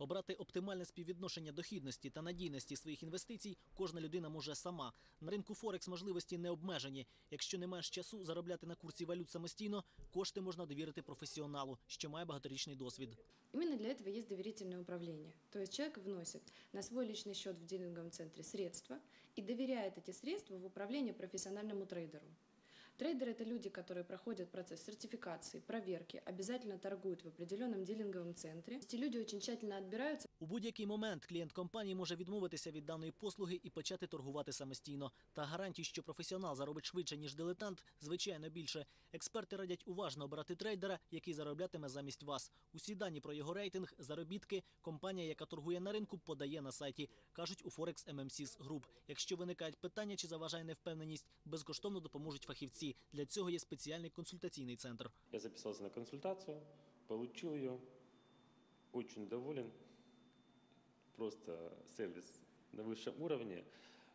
Обрати оптимальне співвідношення дохідності та надійності своїх інвестицій кожна людина може сама. На ринку Форекс можливості не обмежені. Якщо не маєш часу заробляти на курсі валют самостійно, кошти можна довірити професіоналу, що має багаторічний досвід. Именно для этого есть доверительное управление. То есть человек вносит на свой личный счет в дилинговом центре средства и доверяет эти средства в управление профессиональному трейдеру. Трейдеры – это люди, которые проходят процесс сертификации, проверки, обязательно торгуют в определенном дилинговом центре. Эти люди очень тщательно отбираются, У будь-який момент клієнт компанії може відмовитися від даної послуги і почати торгувати самостійно. Та гарантій, що професіонал заробить швидше, ніж дилетант, звичайно більше. Експерти радять уважно обирати трейдера, який зароблятиме замість вас. Усі дані про його рейтинг, заробітки, компанія, яка торгує на ринку, подає на сайті. кажуть у Forex MMCs Group. Якщо виникають питання чи заважає невпевненість, безкоштовно допоможуть фахівці. Для цього є спеціальний консультаційний центр. Я записался на консультацию, получил ее, очень доволен. Просто сервис на высшем уровне.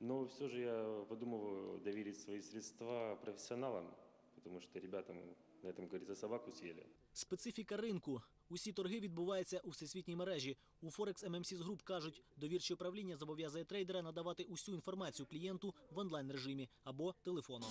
Но все же я подумываю доверить свои средства профессионалам, потому что ребятам на этом, как говорится, собаку съели. Специфіка ринку. Усі торги відбуваються у всесвітній мережі. У Forex MMCs Group кажуть, довірче управління зобов'язує трейдера надавати усю інформацію клієнту в онлайн режимі або телефоном.